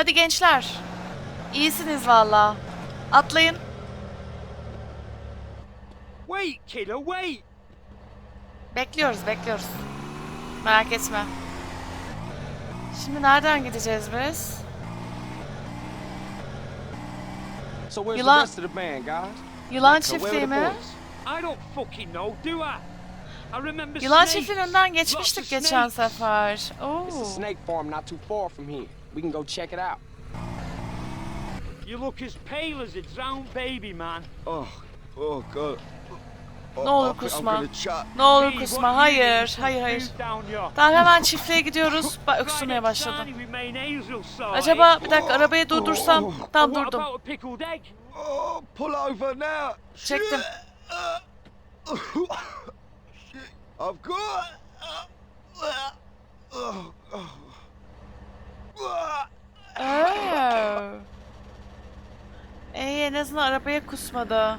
Hadi gençler. İyisiniz valla. Atlayın. Wait, killer, wait! Bekliyoruz, bekliyoruz. Merak etme. Şimdi nereden gideceğiz biz? So where's Yılan- the rest of the band, guys? Yılan çiftliği mi? I don't fucking know, do I? I remember Yılan Lots geçmiştik geçen sefer. Oo. It's a snake farm not too far from here. We can go check it out. You look as pale as a drowned baby, man. Oh, oh God. Oh, Ne olur I'm kusma. Ne olur kusma. Hayır, hayır, hayır. Tamam hemen çiftliğe gidiyoruz. Bak öksürmeye başladım. Acaba bir dakika arabayı durdursam. Or Tam durdum. about Shit. I've got. Oh. Oo. İyi en azından arabaya kusmadı.